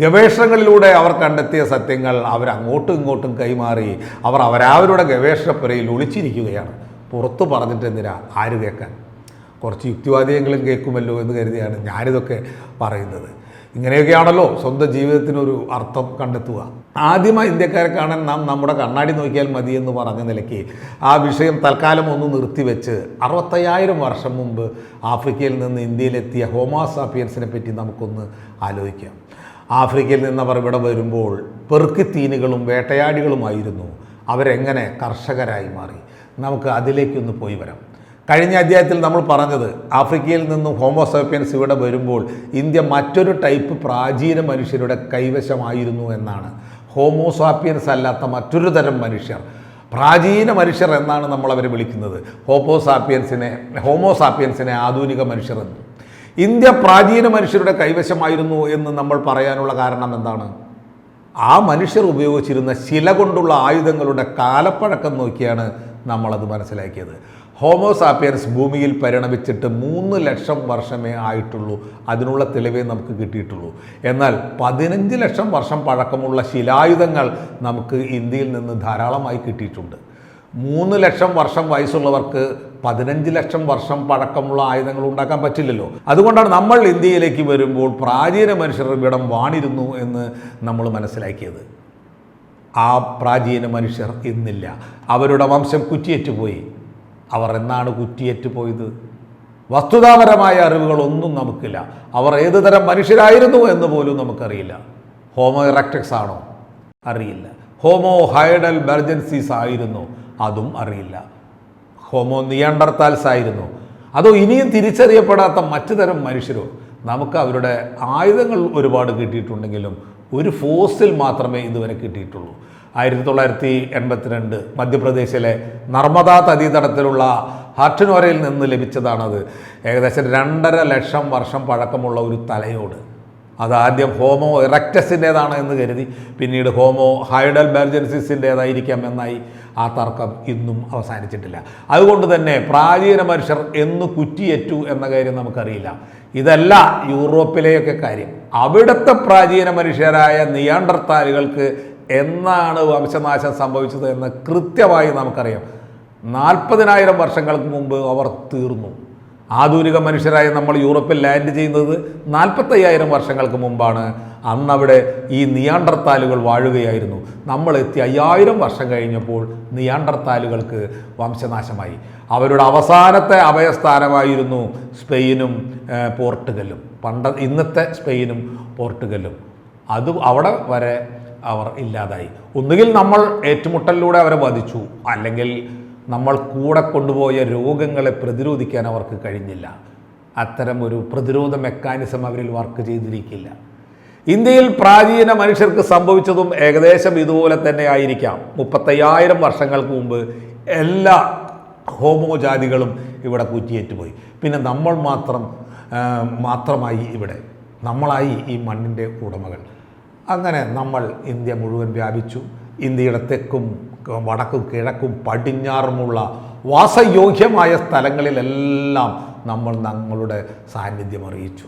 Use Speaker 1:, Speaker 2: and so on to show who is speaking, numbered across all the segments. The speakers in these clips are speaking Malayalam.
Speaker 1: ഗവേഷണങ്ങളിലൂടെ അവർ കണ്ടെത്തിയ സത്യങ്ങൾ അവരങ്ങോട്ടും ഇങ്ങോട്ടും കൈമാറി അവർ അവരവരുടെ ഗവേഷണപ്പുരയിൽ ഒളിച്ചിരിക്കുകയാണ്. പുറത്തു പറഞ്ഞിട്ട് എന്തിനാ? ആര് കേൾക്കാൻ? കുറച്ച് യുക്തിവാദിയെങ്കിലും കേൾക്കുമല്ലോ എന്ന് കരുതിയാണ് ഞാനിതൊക്കെ പറയുന്നത്. ഇങ്ങനെയൊക്കെയാണല്ലോ സ്വന്തം ജീവിതത്തിനൊരു അർത്ഥം കണ്ടെത്തുക. ആദ്യമായി ഇന്ത്യക്കാരെ കാണാൻ നാം നമ്മുടെ കണ്ണാടി നോക്കിയാൽ മതി എന്ന് പറഞ്ഞ നിലയ്ക്ക് ആ വിഷയം തൽക്കാലം ഒന്ന് നിർത്തിവെച്ച് അറുപത്തയ്യായിരം വർഷം മുമ്പ് ആഫ്രിക്കയിൽ നിന്ന് ഇന്ത്യയിലെത്തിയ ഹോമാസാപ്പിയൻസിനെ പറ്റി നമുക്കൊന്ന് ആലോചിക്കാം. ആഫ്രിക്കയിൽ നിന്നവർ ഇവിടെ വരുമ്പോൾ പെറുക്കിത്തീനുകളും വേട്ടയാടികളുമായിരുന്നു. അവരെങ്ങനെ കർഷകരായി മാറി? നമുക്ക് അതിലേക്കൊന്ന് പോയി വരാം. കഴിഞ്ഞ അധ്യായത്തിൽ നമ്മൾ പറഞ്ഞത് ആഫ്രിക്കയിൽ നിന്നും ഹോമോസോപ്പിയൻസ് ഇവിടെ വരുമ്പോൾ ഇന്ത്യ മറ്റൊരു ടൈപ്പ് പ്രാചീന മനുഷ്യരുടെ കൈവശമായിരുന്നു എന്നാണ്. ഹോമോസാപ്പിയൻസ് അല്ലാത്ത മറ്റൊരു തരം മനുഷ്യർ. പ്രാചീന മനുഷ്യർ എന്നാണ് നമ്മളവരെ വിളിക്കുന്നത്. ഹോമോസാപ്പിയൻസിനെ ഹോമോസാപ്പിയൻസിനെ ആധുനിക മനുഷ്യർ എന്ന്. ഇന്ത്യ പ്രാചീന മനുഷ്യരുടെ കൈവശമായിരുന്നു എന്ന് നമ്മൾ പറയാനുള്ള കാരണം എന്താണ്? ആ മനുഷ്യർ ഉപയോഗിച്ചിരുന്ന ശില കൊണ്ടുള്ള ആയുധങ്ങളുടെ കാലപ്പഴക്കം നോക്കിയാണ് നമ്മളത് മനസ്സിലാക്കിയത്. ഹോമോസാപ്പിയൻസ് ഭൂമിയിൽ പരിണമിച്ചിട്ട് മൂന്ന് ലക്ഷം വർഷമേ ആയിട്ടുള്ളൂ. അതിനുള്ള തെളിവേ നമുക്ക് കിട്ടിയിട്ടുള്ളൂ. എന്നാൽ പതിനഞ്ച് ലക്ഷം വർഷം പഴക്കമുള്ള ശിലായുധങ്ങൾ നമുക്ക് ഇന്ത്യയിൽ നിന്ന് ധാരാളമായി കിട്ടിയിട്ടുണ്ട്. മൂന്ന് ലക്ഷം വർഷം വയസ്സുള്ളവർക്ക് പതിനഞ്ച് ലക്ഷം വർഷം പഴക്കമുള്ള ആയുധങ്ങൾ ഉണ്ടാക്കാൻ പറ്റില്ലല്ലോ. അതുകൊണ്ടാണ് നമ്മൾ ഇന്ത്യയിലേക്ക് വരുമ്പോൾ പ്രാചീന മനുഷ്യർ ഇവിടം വാണിരുന്നു എന്ന് നമ്മൾ മനസ്സിലാക്കിയത്. ആ പ്രാചീന മനുഷ്യർ ഇന്നില്ല. അവരുടെ വംശം കുറ്റിയേറ്റുപോയി. അവർ എന്നാണ് കുറ്റിയേറ്റ് പോയത് വസ്തുതാപരമായ അറിവുകളൊന്നും നമുക്കില്ല. അവർ ഏത് തരം മനുഷ്യരായിരുന്നു എന്ന് പോലും നമുക്കറിയില്ല. ഹോമോ ഇറക്ടക്സ് ആണോ അറിയില്ല. ഹോമോ ഹൈഡൽ ബർജൻസീസ് ആയിരുന്നു. അതും അറിയില്ല. ഹോമോ നിയണ്ടർത്താൽസ് ആയിരുന്നു അതോ ഇനിയും തിരിച്ചറിയപ്പെടാത്ത മറ്റു തരം മനുഷ്യരോ? നമുക്ക് അവരുടെ ആയുധങ്ങൾ ഒരുപാട് കിട്ടിയിട്ടുണ്ടെങ്കിലും ഒരു ഫോസിൽ മാത്രമേ ഇതുവരെ കിട്ടിയിട്ടുള്ളൂ. ആയിരത്തി തൊള്ളായിരത്തി എൺപത്തിരണ്ട് മധ്യപ്രദേശിലെ നർമ്മദാ തടീതടത്തിലുള്ള ഹാർട്ടിനോരയിൽ നിന്ന് ലഭിച്ചതാണത്. ഏകദേശം രണ്ടര ലക്ഷം വർഷം പഴക്കമുള്ള ഒരു തലയോട്. അതാദ്യം ഹോമോ ഇറക്റ്റസിന്റേതാണ് എന്ന് കരുതി. പിന്നീട് ഹോമോ ഹൈഡൽ ബെർജൻസിസിന്റേതായിരിക്കാം എന്നായി ആ തർക്കം ഇന്നും അവസാനിച്ചിട്ടില്ല. അതുകൊണ്ട് തന്നെ പ്രാചീന മനുഷ്യർ എന്ന് കുറ്റിയേറ്റു എന്ന കാര്യം നമുക്കറിയില്ല. ഇതല്ല യൂറോപ്പിലെയൊക്കെ കാര്യം. അവിടുത്തെ പ്രാചീന മനുഷ്യരായ നിയാണ്ടർത്താലുകൾക്ക് എന്നാണ് വംശനാശം സംഭവിച്ചത് എന്ന് കൃത്യമായി നമുക്കറിയാം. നാൽപ്പതിനായിരം വർഷങ്ങൾക്ക് മുമ്പ് അവർ തീർന്നു. ആധുനിക മനുഷ്യരായ നമ്മൾ യൂറോപ്പിൽ ലാൻഡ് ചെയ്യുന്നത് നാൽപ്പത്തയ്യായിരം വർഷങ്ങൾക്ക് മുമ്പാണ്. അന്നവിടെ ഈ നിയാണ്ടർത്താലുകൾ വാഴുകയായിരുന്നു. നമ്മൾ എത്തി അയ്യായിരം വർഷം കഴിഞ്ഞപ്പോൾ നിയാണ്ടർത്താലുകൾക്ക് വംശനാശമായി. അവരുടെ അവസാനത്തെ അഭയസ്ഥാനമായിരുന്നു സ്പെയിനും പോർട്ടുഗലും. പണ്ട ഇന്നത്തെ സ്പെയിനും പോർട്ടുഗലും. അത് അവിടെ വരെ അവർ ഇല്ലാതായി. ഒന്നുകിൽ നമ്മൾ ഏറ്റുമുട്ടലിലൂടെ അവരെ വധിച്ചു. അല്ലെങ്കിൽ നമ്മൾ കൂടെ കൊണ്ടുപോയ രോഗങ്ങളെ പ്രതിരോധിക്കാൻ അവർക്ക് കഴിഞ്ഞില്ല. അത്തരം ഒരു പ്രതിരോധ മെക്കാനിസം അവരിൽ വർക്ക് ചെയ്തിരിക്കില്ല. ഇന്ത്യയിൽ പ്രാചീന മനുഷ്യർക്ക് സംഭവിച്ചതും ഏകദേശം ഇതുപോലെ തന്നെ ആയിരിക്കാം. മുപ്പത്തയ്യായിരം വർഷങ്ങൾക്ക് മുമ്പ് എല്ലാ ഹോമോജാതികളും ഇവിടെ കുറ്റിയേറ്റുപോയി. പിന്നെ നമ്മൾ മാത്രം മാത്രമായി ഇവിടെ. നമ്മളായി ഈ മണ്ണിന്റെ ഉടമകൾ. അങ്ങനെ നമ്മൾ ഇന്ത്യ മുഴുവൻ വ്യാപിച്ചു. ഇന്ത്യയുടെ തെക്കും വടക്കും കിഴക്കും പടിഞ്ഞാറുമുള്ള വാസയോഗ്യമായ സ്ഥലങ്ങളിലെല്ലാം നമ്മൾ ഞങ്ങളുടെ സാന്നിധ്യം അറിയിച്ചു.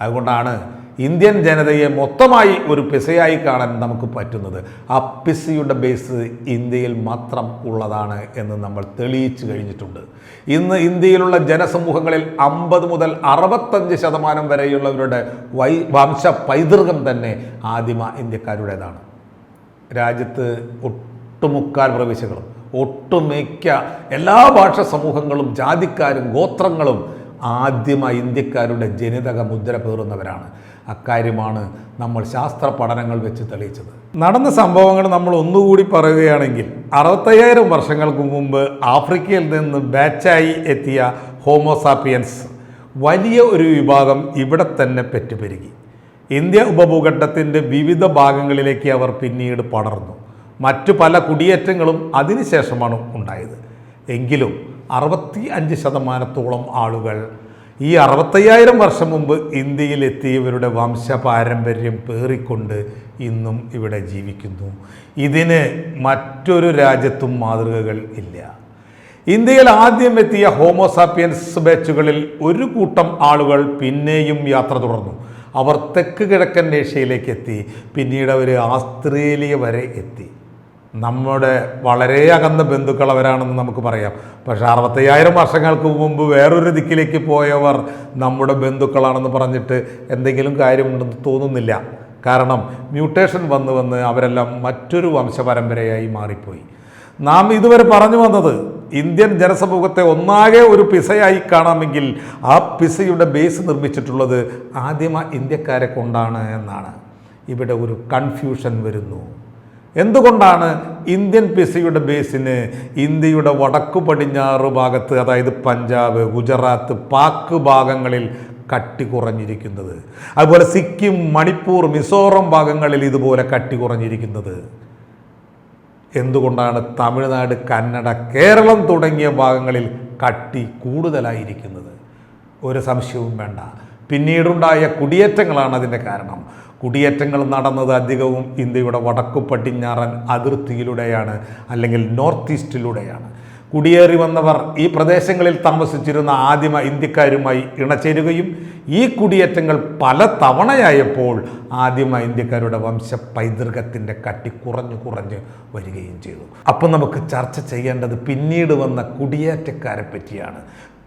Speaker 1: അതുകൊണ്ടാണ് ഇന്ത്യൻ ജനതയെ മൊത്തമായി ഒരു പിസയായി കാണാൻ നമുക്ക് പറ്റുന്നത്. ആ പിസയുടെ ബേസ് ഇന്ത്യയിൽ മാത്രം ഉള്ളതാണ് എന്ന് നമ്മൾ തെളിയിച്ചു കഴിഞ്ഞിട്ടുണ്ട്. ഇന്ന് ഇന്ത്യയിലുള്ള ജനസമൂഹങ്ങളിൽ അമ്പത് മുതൽ അറുപത്തഞ്ച് ശതമാനം വരെയുള്ളവരുടെ വൈ വംശ പൈതൃകം തന്നെ ആദിമ ഇന്ത്യക്കാരുടേതാണ്. രാജ്യത്ത് ഒട്ടുമുക്കാൽ പ്രവിശ്യകളും ഒട്ടുമിക്ക എല്ലാ ഭാഷ സമൂഹങ്ങളും ജാതിക്കാരും ഗോത്രങ്ങളും ആദ്യമ ഇന്ത്യക്കാരുടെ ജനിതക മുദ്ര പേറുന്നവരാണ്. അക്കാര്യമാണ് നമ്മൾ ശാസ്ത്ര പഠനങ്ങൾ വെച്ച് തെളിയിച്ചത്. നടന്ന സംഭവങ്ങൾ നമ്മൾ ഒന്നുകൂടി പറയുകയാണെങ്കിൽ അറുപത്തയ്യായിരം വർഷങ്ങൾക്ക് മുമ്പ് ആഫ്രിക്കയിൽ നിന്ന് ബാച്ചായി എത്തിയ ഹോമോസാപ്പിയൻസ് വലിയ ഒരു വിഭാഗം ഇവിടെ തന്നെ പെറ്റുപെരുകി. ഇന്ത്യ ഉപഭൂഖണ്ഡത്തിന്റെ വിവിധ ഭാഗങ്ങളിലേക്ക് അവർ പിന്നീട് പടർന്നു. മറ്റു പല കുടിയേറ്റങ്ങളും അതിനുശേഷമാണ് ഉണ്ടായത്. എങ്കിലും അറുപത്തി അഞ്ച് ശതമാനത്തോളം ആളുകൾ ഈ അറുപത്തയ്യായിരം വർഷം മുമ്പ് ഇന്ത്യയിലെത്തിയവരുടെ വംശ വംശപാരമ്പര്യം പേറിക്കൊണ്ട് ഇന്നും ഇവിടെ ജീവിക്കുന്നു. ഇതിന് മറ്റൊരു രാജ്യത്തും മാതൃകകൾ ഇല്ല. ഇന്ത്യയിൽ ആദ്യം എത്തിയ ഹോമോസാപ്പിയൻസ് ബാച്ചുകളിൽ ഒരു കൂട്ടം ആളുകൾ പിന്നെയും യാത്ര തുടർന്നു. അവർ തെക്ക് കിഴക്കൻ ഏഷ്യയിലേക്ക് എത്തി. പിന്നീട് അവർ ആസ്ട്രേലിയ വരെ എത്തി. നമ്മുടെ വളരെ അകന്ന ബന്ധുക്കൾ അവരാണെന്ന് നമുക്ക് പറയാം. പക്ഷേ അറുപത്തയ്യായിരം വർഷങ്ങൾക്ക് മുമ്പ് വേറൊരു ദിക്കിലേക്ക് പോയവർ നമ്മുടെ ബന്ധുക്കളാണെന്ന് പറഞ്ഞിട്ട് എന്തെങ്കിലും കാര്യമുണ്ടെന്ന് തോന്നുന്നില്ല. കാരണം മ്യൂട്ടേഷൻ വന്ന് വന്ന് അവരെല്ലാം മറ്റൊരു വംശപരമ്പരയായി മാറിപ്പോയി. നാം ഇതുവരെ പറഞ്ഞു വന്നത് ഇന്ത്യൻ ജനസമൂഹത്തെ ഒന്നാകെ ഒരു പിസയായി കാണാമെങ്കിൽ ആ പിസയുടെ ബേസ് നിർമ്മിച്ചിട്ടുള്ളത് ആദ്യമ ഇന്ത്യക്കാരെ കൊണ്ടാണ് എന്നാണ്. ഇവിടെ ഒരു കൺഫ്യൂഷൻ വരുന്നു. എന്തുകൊണ്ടാണ് ഇന്ത്യൻ പിസയുടെ ബേസിന് ഇന്ത്യയുടെ വടക്കു പടിഞ്ഞാറ് ഭാഗത്ത് അതായത് പഞ്ചാബ് ഗുജറാത്ത് പാക്ക് ഭാഗങ്ങളിൽ കട്ടി കുറഞ്ഞിരിക്കുന്നത്. അതുപോലെ സിക്കിം മണിപ്പൂർ മിസോറം ഭാഗങ്ങളിൽ ഇതുപോലെ കട്ടി കുറഞ്ഞിരിക്കുന്നത്. എന്തുകൊണ്ടാണ് തമിഴ്നാട് കന്നഡ കേരളം തുടങ്ങിയ ഭാഗങ്ങളിൽ കട്ടി കൂടുതലായിരിക്കുന്നത്? ഒരു സംശയവും വേണ്ട. പിന്നീടുണ്ടായ കുടിയേറ്റങ്ങളാണ് അതിന്റെ കാരണം. കുടിയേറ്റങ്ങൾ നടന്നത് അധികവും ഇന്ത്യയുടെ വടക്കു പടിഞ്ഞാറൻ അതിർത്തിയിലൂടെയാണ് അല്ലെങ്കിൽ നോർത്ത് ഈസ്റ്റിലൂടെയാണ്. കുടിയേറി വന്നവർ ഈ പ്രദേശങ്ങളിൽ താമസിച്ചിരുന്ന ആദിമ ഇന്ത്യക്കാരുമായി ഇണചേരുകയും ഈ കുടിയേറ്റങ്ങൾ പല തവണയായപ്പോൾ ആദിമ ഇന്ത്യക്കാരുടെ വംശ പൈതൃകത്തിന്റെ കട്ടി കുറഞ്ഞു കുറഞ്ഞ് വരികയും ചെയ്തു. അപ്പം നമുക്ക് ചർച്ച ചെയ്യേണ്ടത് പിന്നീട് വന്ന കുടിയേറ്റക്കാരെ പറ്റിയാണ്.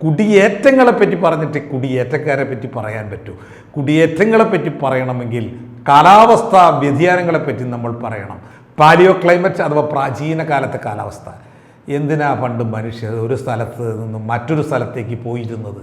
Speaker 1: കുടിയേറ്റങ്ങളെപ്പറ്റി പറഞ്ഞിട്ട് കുടിയേറ്റക്കാരെ പറ്റി പറയാൻ പറ്റൂ. കുടിയേറ്റങ്ങളെപ്പറ്റി പറയണമെങ്കിൽ കാലാവസ്ഥാ വ്യതിയാനങ്ങളെപ്പറ്റി നമ്മൾ പറയണം. പാലിയോ ക്ലൈമറ്റ് അഥവാ പ്രാചീന കാലത്തെ കാലാവസ്ഥ. എന്തിനാ പണ്ട് മനുഷ്യർ ഒരു സ്ഥലത്ത് നിന്നും മറ്റൊരു സ്ഥലത്തേക്ക് പോയിരുന്നത്?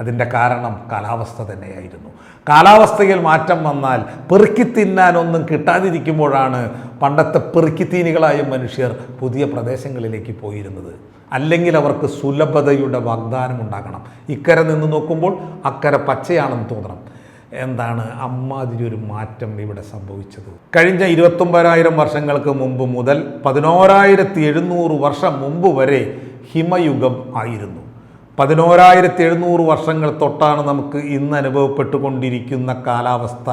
Speaker 1: അതിന്റെ കാരണം കാലാവസ്ഥ തന്നെയായിരുന്നു. കാലാവസ്ഥയിൽ മാറ്റം വന്നാൽ പെറുക്കി തിന്നാനൊന്നും കിട്ടാതിരിക്കുമ്പോഴാണ് പണ്ടത്തെ പെറുക്കിത്തീനികളായ മനുഷ്യർ പുതിയ പ്രദേശങ്ങളിലേക്ക് പോയിരുന്നത്. അല്ലെങ്കിൽ അവർക്ക് സുലഭതയുടെ വാഗ്ദാനം ഉണ്ടാകണം. ഇക്കരെ നിന്ന് നോക്കുമ്പോൾ അക്കരെ പച്ചയാണെന്ന് തോന്നണം. എന്താണ് അമ്മാതിരി ഒരു മാറ്റം ഇവിടെ സംഭവിച്ചത്? കഴിഞ്ഞ ഇരുപത്തൊമ്പതിനായിരം വർഷങ്ങൾക്ക് മുമ്പ് മുതൽ പതിനോരായിരത്തി എഴുന്നൂറ് വർഷം മുമ്പ് വരെ ഹിമയുഗം ആയിരുന്നു. പതിനോരായിരത്തി എഴുന്നൂറ് വർഷങ്ങൾ തൊട്ടാണ് നമുക്ക് ഇന്ന് അനുഭവപ്പെട്ടുകൊണ്ടിരിക്കുന്ന കാലാവസ്ഥ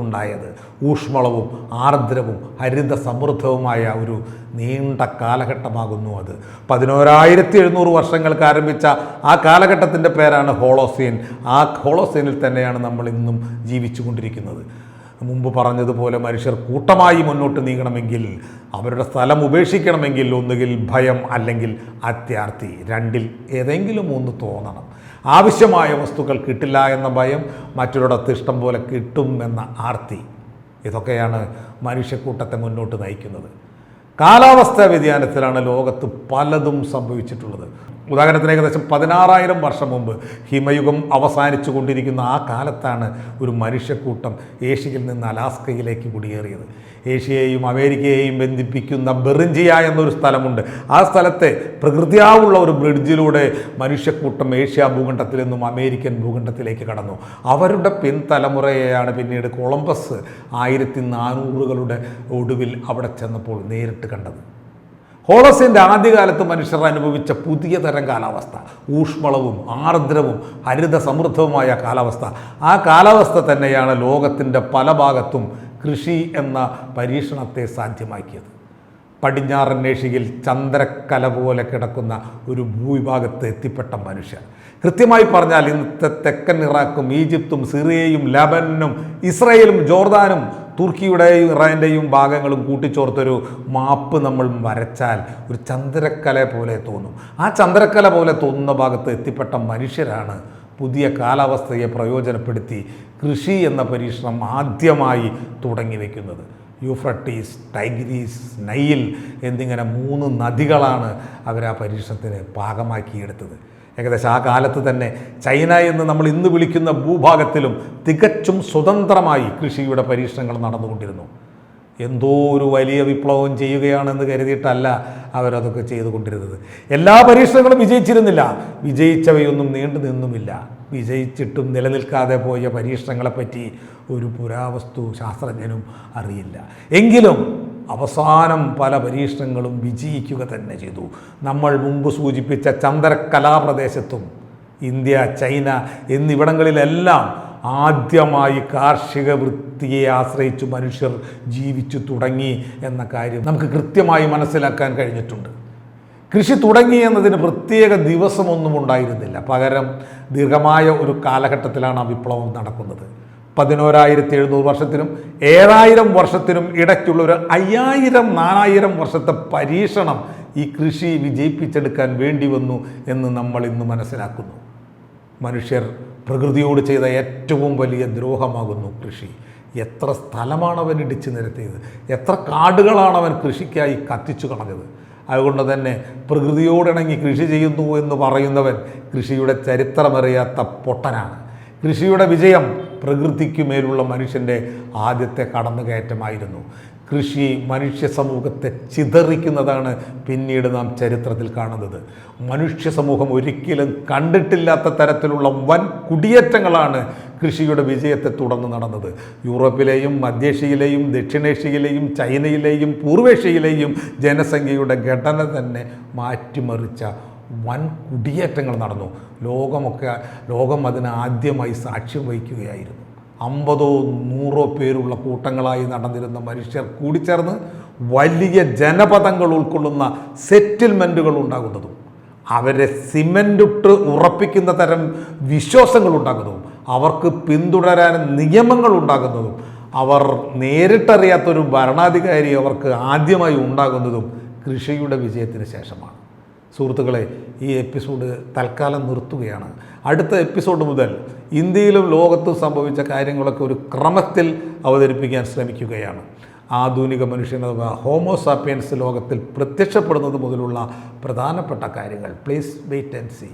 Speaker 1: ഉണ്ടായത്. ഊഷ്മളവും ആർദ്രവും ഹരിത സമൃദ്ധവുമായ ഒരു നീണ്ട കാലഘട്ടമാകുന്നു അത്. പതിനോരായിരത്തി എഴുന്നൂറ് വർഷങ്ങൾക്ക് ആരംഭിച്ച ആ കാലഘട്ടത്തിന്റെ പേരാണ് ഹോളോസീൻ. ആ ഹോളോസീനിൽ തന്നെയാണ് നമ്മൾ ഇന്നും ജീവിച്ചു കൊണ്ടിരിക്കുന്നത് മുമ്പ് പറഞ്ഞതുപോലെ മനുഷ്യർ കൂട്ടമായി മുന്നോട്ട് നീങ്ങണമെങ്കിൽ അവരുടെ സ്ഥലം ഉപേക്ഷിക്കണമെങ്കിൽ ഒന്നുകിൽ ഭയം അല്ലെങ്കിൽ അത്യാർത്ഥി രണ്ടിൽ ഏതെങ്കിലും ഒന്ന് തോന്നണം. ആവശ്യമായ വസ്തുക്കൾ കിട്ടില്ല എന്ന ഭയം മറ്റൊരിടത്ത് ഇഷ്ടം പോലെ കിട്ടും എന്ന ആർത്തി. ഇതൊക്കെയാണ് മനുഷ്യക്കൂട്ടത്തെ മുന്നോട്ട് നയിക്കുന്നത്. കാലാവസ്ഥാ വ്യതിയാനത്തിലാണ് ലോകത്ത് പലതും സംഭവിച്ചിട്ടുള്ളത്. ഉദാഹരണത്തിന് ഏകദേശം പതിനാറായിരം വർഷം മുമ്പ് ഹിമയുഗം അവസാനിച്ചു കൊണ്ടിരിക്കുന്ന ആ കാലത്താണ് ഒരു മനുഷ്യക്കൂട്ടം ഏഷ്യയിൽ നിന്ന് അലാസ്കയിലേക്ക് കുടിയേറിയത്. ഏഷ്യയെയും അമേരിക്കയെയും ബന്ധിപ്പിക്കുന്ന ബെറിഞ്ചിയ എന്നൊരു സ്ഥലമുണ്ട്. ആ സ്ഥലത്തെ പ്രകൃതിയാവുള്ള ഒരു ബ്രിഡ്ജിലൂടെ മനുഷ്യക്കൂട്ടം ഏഷ്യ ഭൂഖണ്ഡത്തിൽ നിന്നും അമേരിക്കൻ ഭൂഖണ്ഡത്തിലേക്ക് കടന്നു. അവരുടെ പിൻതലമുറയെയാണ് പിന്നീട് കൊളംബസ് ആയിരത്തി നാനൂറുകളുടെ ഒടുവിൽ അവിടെ ചെന്നപ്പോൾ നേരിട്ട് കണ്ടത്. ഹോളസിന്റെ ആദ്യകാലത്ത് മനുഷ്യർ അനുഭവിച്ച പുതിയ തരം കാലാവസ്ഥ. ഊഷ്മളവും ആർദ്രവും ഹരിത സമൃദ്ധവുമായ കാലാവസ്ഥ. ആ കാലാവസ്ഥ തന്നെയാണ് ലോകത്തിന്റെ പല ഭാഗത്തും കൃഷി എന്ന പരീക്ഷണത്തെ സാധ്യമാക്കിയത്. പടിഞ്ഞാറൻ ഏഷ്യയിൽ ചന്ദ്രക്കല പോലെ കിടക്കുന്ന ഒരു ഭൂവിഭാഗത്ത് എത്തിപ്പെട്ട മനുഷ്യർ. കൃത്യമായി പറഞ്ഞാൽ ഇന്നത്തെ തെക്കൻ ഇറാഖും ഈജിപ്തും സിറിയയും ലബനും ഇസ്രയേലും ജോർദാനും തുർക്കിയുടെയും ഇറാന്റെയും ഭാഗങ്ങളും കൂട്ടിച്ചോർത്തൊരു മാപ്പ് നമ്മൾ വരച്ചാൽ ഒരു ചന്ദ്രക്കല പോലെ തോന്നും. ആ ചന്ദ്രക്കല പോലെ തോന്നുന്ന ഭാഗത്ത് എത്തിപ്പെട്ട മനുഷ്യരാണ് പുതിയ കാലാവസ്ഥയെ പ്രയോജനപ്പെടുത്തി കൃഷി എന്ന പരീക്ഷണം ആദ്യമായി തുടങ്ങി വയ്ക്കുന്നത് യൂഫ്രട്ടീസ് ടൈഗ്രീസ് നൈൽ എന്നിങ്ങനെ മൂന്ന് നദികളാണ് അവർ ആ പരീക്ഷണത്തിന് പാകമാക്കിയെടുത്തത്. ഏകദേശം ആ കാലത്ത് തന്നെ ചൈന എന്ന് നമ്മൾ ഇന്ന് വിളിക്കുന്ന ഭൂഭാഗത്തിലും തികച്ചും സ്വതന്ത്രമായി കൃഷിയുടെ പരീക്ഷണങ്ങൾ നടന്നുകൊണ്ടിരുന്നു. എന്തോ ഒരു വലിയ വിപ്ലവം ചെയ്യുകയാണെന്ന് കരുതിയിട്ടല്ല അവരതൊക്കെ ചെയ്തുകൊണ്ടിരുന്നത്. എല്ലാ പരീക്ഷണങ്ങളും വിജയിച്ചിരുന്നില്ല. വിജയിച്ചവയൊന്നും നീണ്ടു നിന്നുമില്ല. വിജയിച്ചിട്ടും നിലനിൽക്കാതെ പോയ പരീക്ഷണങ്ങളെപ്പറ്റി ഒരു പുരാവസ്തു ശാസ്ത്രജ്ഞനും അറിയില്ല. എങ്കിലും അവസാനം പല പരീക്ഷണങ്ങളും വിജയിക്കുക തന്നെ ചെയ്തു. നമ്മൾ മുമ്പ് സൂചിപ്പിച്ച ചന്ദ്രകലാപ്രദേശത്തും ഇന്ത്യ ചൈന എന്നിവിടങ്ങളിലെല്ലാം ആദ്യമായി കാർഷിക വൃത്തിയെ ആശ്രയിച്ച് മനുഷ്യർ ജീവിച്ചു തുടങ്ങി എന്ന കാര്യം നമുക്ക് കൃത്യമായി മനസ്സിലാക്കാൻ കഴിഞ്ഞിട്ടുണ്ട്. കൃഷി തുടങ്ങി എന്നതിന് പ്രത്യേക ദിവസമൊന്നും ഉണ്ടായിരുന്നില്ല. പകരം ദീർഘമായ ഒരു കാലഘട്ടത്തിലാണ് ആ വിപ്ലവം നടക്കുന്നത്. പതിനോരായിരത്തി എഴുന്നൂറ് വർഷത്തിനും ഏഴായിരം വർഷത്തിനും ഇടയ്ക്കുള്ള ഒരു അയ്യായിരം നാലായിരം വർഷത്തെ പരീക്ഷണം ഈ കൃഷി വിജയിപ്പിച്ചെടുക്കാൻ വേണ്ടി വന്നു എന്ന് നമ്മൾ ഇന്ന് മനസ്സിലാക്കുന്നു. മനുഷ്യർ പ്രകൃതിയോട് ചെയ്ത ഏറ്റവും വലിയ ദ്രോഹമാകുന്നു കൃഷി. എത്ര സ്ഥലമാണ് അവൻ ഇടിച്ചു നിരത്തിയത്? എത്ര കാടുകളാണ് അവൻ കൃഷിക്കായി കത്തിച്ചു കളഞ്ഞത്? അതുകൊണ്ട് തന്നെ പ്രകൃതിയോടിണങ്ങി കൃഷി ചെയ്യുന്നു എന്ന് പറയുന്നവൻ കൃഷിയുടെ ചരിത്രമറിയാത്ത പൊട്ടനാണ്. കൃഷിയുടെ വിജയം പ്രകൃതിക്ക് മേലുള്ള മനുഷ്യന്റെ ആദ്യത്തെ കടന്നുകയറ്റമായിരുന്നു. കൃഷി മനുഷ്യ സമൂഹത്തെ ചിതറിക്കുന്നതാണ് പിന്നീട് നാം ചരിത്രത്തിൽ കാണുന്നത്. മനുഷ്യ സമൂഹം ഒരിക്കലും കണ്ടിട്ടില്ലാത്ത തരത്തിലുള്ള വൻ കുടിയേറ്റങ്ങളാണ് കൃഷിയുടെ വിജയത്തെ തുടർന്ന് നടന്നത്. യൂറോപ്പിലെയും മധ്യേഷ്യയിലെയും ദക്ഷിണേഷ്യയിലെയും ചൈനയിലെയും പൂർവേഷ്യയിലെയും ജനസംഖ്യയുടെ ഘടന തന്നെ മാറ്റിമറിച്ച വൻ കുടിയേറ്റങ്ങൾ നടന്നു. ലോകമൊക്കെ ലോകം അതിന് ആദ്യമായി സാക്ഷ്യം വഹിക്കുകയായിരുന്നു. അമ്പതോ നൂറോ പേരുള്ള കൂട്ടങ്ങളായി നടന്നിരുന്ന മനുഷ്യർ കൂടിച്ചേർന്ന് വലിയ ജനപദങ്ങൾ ഉൾക്കൊള്ളുന്ന സെറ്റിൽമെന്റുകൾ ഉണ്ടാകുന്നതും അവരെ സിമെന്റിട്ട് ഉറപ്പിക്കുന്ന തരം വിശ്വാസങ്ങൾ ഉണ്ടാകുന്നതും അവർക്ക് പിന്തുടരാൻ നിയമങ്ങൾ ഉണ്ടാകുന്നതും അവർ നേരിട്ടറിയാത്തൊരു ഭരണാധികാരി അവർക്ക് ആദ്യമായി ഉണ്ടാകുന്നതും കൃഷിയുടെ വിജയത്തിന് ശേഷമാണ്. സുഹൃത്തുക്കളെ ഈ എപ്പിസോഡ് തൽക്കാലം നിർത്തുകയാണ്. അടുത്ത എപ്പിസോഡ് മുതൽ ഇന്ത്യയിലും ലോകത്തും സംഭവിച്ച കാര്യങ്ങളൊക്കെ ഒരു ക്രമത്തിൽ അവതരിപ്പിക്കാൻ ശ്രമിക്കുകയാണ്. ആധുനിക മനുഷ്യൻ അഥവാ ഹോമോസാപ്പിയൻസ് ലോകത്തിൽ പ്രത്യക്ഷപ്പെടുന്നത് മുതലുള്ള പ്രധാനപ്പെട്ട കാര്യങ്ങൾ. Please wait and see